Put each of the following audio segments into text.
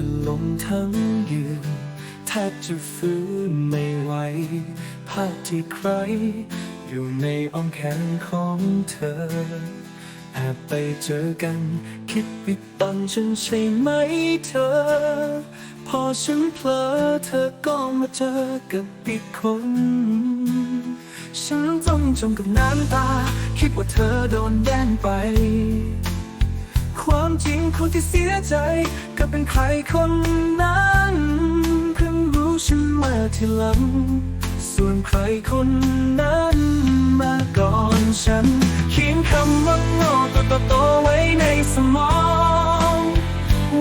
จะลงทั้งยืนแทบจะฟื้นไม่ไหวภาพที่ใคร อยู่ในอ้อมแขนของเธอแอบไปเจอกัน คิดปิดบังฉันใช่ไหมเธอ พอฉันเผลอเธอก็มาเจอกับอีกคนฉันต้องจมกับน้ำตา คิดว่าเธอโดนแย่งไป จริงคนที่เสียใจ ก็เป็นใครคนนั้นเพิ่งรู้ฉันมาทีหลัง ส่วนใครคนนั้นมาก่อนฉันเขียนคำว่าโง่ตัวโตไว้ในสมอง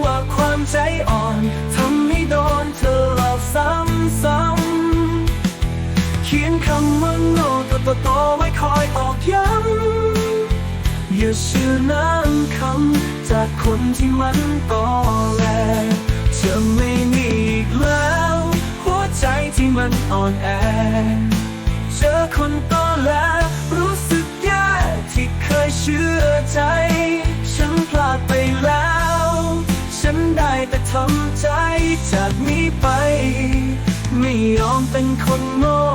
ว่าความใจอ่อนทำให้โดนเธอหลอกซ้ำๆเขียนคำว่าโง่ตัวโตไว้คอยต อย่าเชื่อน้ำคำจากคนที่มันต่อแลจะไม่มีอีกแล้ว หัวใจที่มันอ่อนแอ เจอคนต่อแลรู้สึกแย่ที่เคยเชื่อใจ ฉันพลาดไปแล้ว ฉันได้แต่ทำใจจากนี้ไป ไม่ยอมเป็นคนโง่อีกต่อไป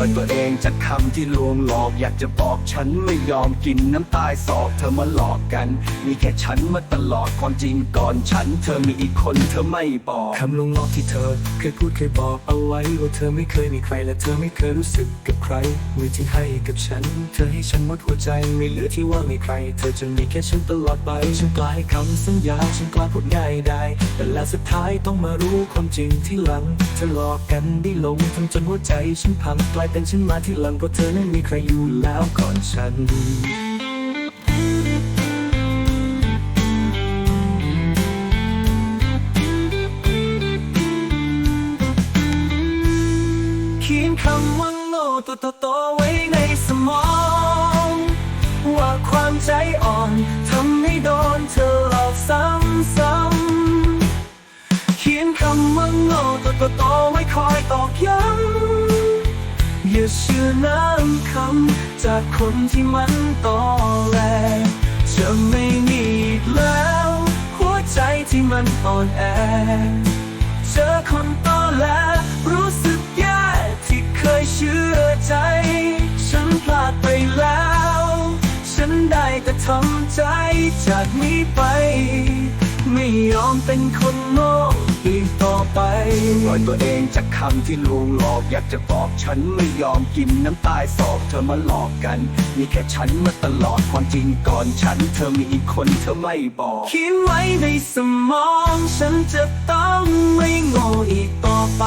ปล่อยตัวเองจากคำที่ลวงหลอกอยากจะบอกฉันไม่ยอมกินน้ำตายสอกเธอมาหลอกกัน มีแค่ฉันมาตลอดความจริงก่อนฉัน เธอมีอีกคนเธอไม่บอกคำลวงหลอกที่เธอ เคยพูดเคยบอกเอาไว้ว่าเธอไม่เคยมีใครและเธอไม่เคยรู้สึกกับใครมือที่ให้กับฉัน เธอให้ฉันหมดหัวใจไม่เหลือที่ว่ามีใคร เธอจะมีแค่ฉันตลอดไปฉันกลายคำสัญญาฉันกลายพูดง่ายได้ แต่แล้วสุดท้ายต้องมารู้ความจริงที่หลังเธอหลอกกันได้ลงทำจนหัวใจฉันพังกลายเป็นฉันมาที่หลังเพราะเธอนั้นมีใครอยู่แล้วก่อนฉันเขียนคำว่าโง่ตัวโตๆไว้ในสมอง ว่าความใจอ่อนทำให้โดนเธอหลอกซ้ำๆเขียนคำว่าโง่ตัวโตๆไว้คอยตอกย้ำ อย่าเชื่อน้ำคำจากคนที่มันต่อแหลจะไม่มีอีกแล้ว หัวใจที่มันอ่อนแอ เจอคนต่อแหลรู้สึกแย่ที่เคยเชื่อใจ ฉันพลาดไปแล้ว ฉันได้แต่ทำใจจากนี้ไป ไม่ยอมเป็นคนโง่อีกต่อไป ปล่อยตัวเองจากคำที่ลวงหลอกอยากจะบอกฉันไม่ยอมกินน้ำตายสอบเธอมาหลอกกัน มีแค่ฉันมาตลอดความจริงก่อนฉัน เธอมีอีกคนเธอไม่บอกคิดไว้ในสมอง ฉันจะต้องไม่โง่อีกต่อไป